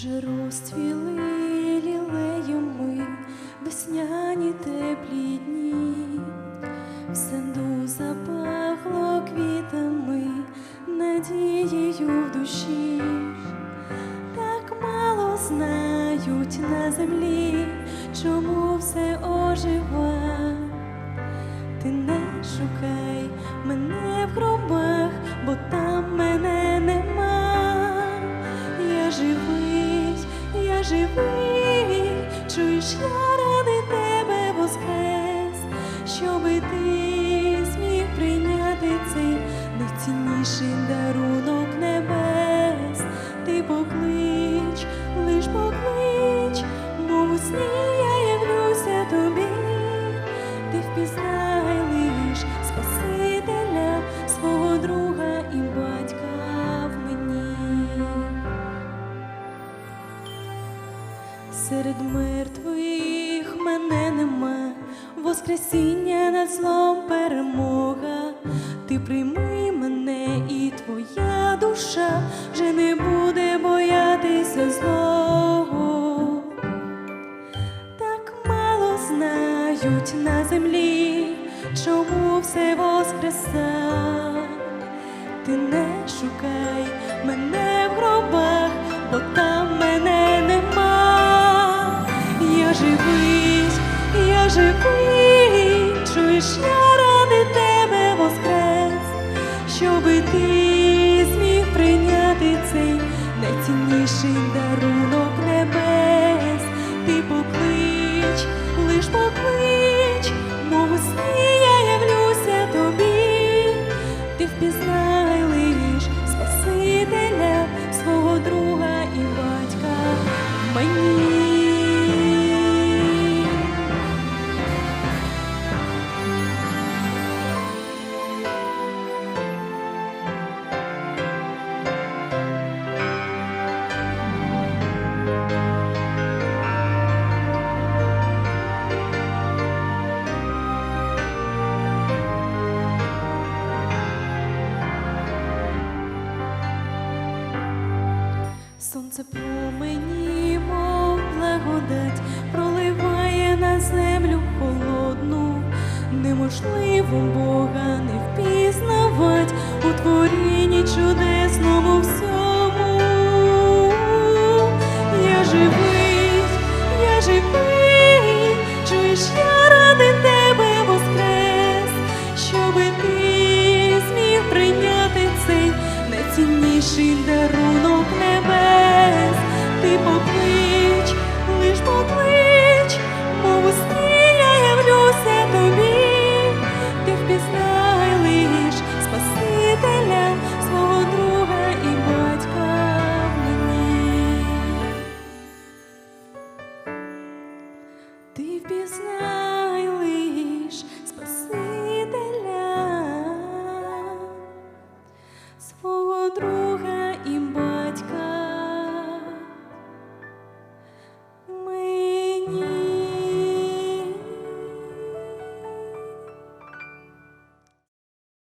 вже розцвіли лілеями весняні теплі дні, в саду запахло квітами, надією в душі, так мало знають на землі, чому все ожива. Ти не шукай мене в гробах, бо там живий, чуєш, я ради тебе воскрес, щоби ти зміг прийняти цей найцінніший дарунок небес. Ти поклич, лиш поклич, мов у сні Серед мертвих мене нема, Воскресіння над злом перемога. Ти прийми мене, і твоя душа вже не буде боятися злого так мало знають на землі, чому все воскреса. Ти не шукай я живий, чуєш, я Сонце промені, мов благодать, проливає на землю холодну, неможливо Бога не впізнавать у творінні чудесному всьому. Я живий, я живий, чуєш, я ради тебе воскрес, щоби ти зміг прийняти цей найцінніший дарунок небес. Поклич, лиш поклич, мов у сні я явлюся тобі, ти впізнай лиш Спасителя, свого друга і батька в мені. Ти впізнай батька в мені.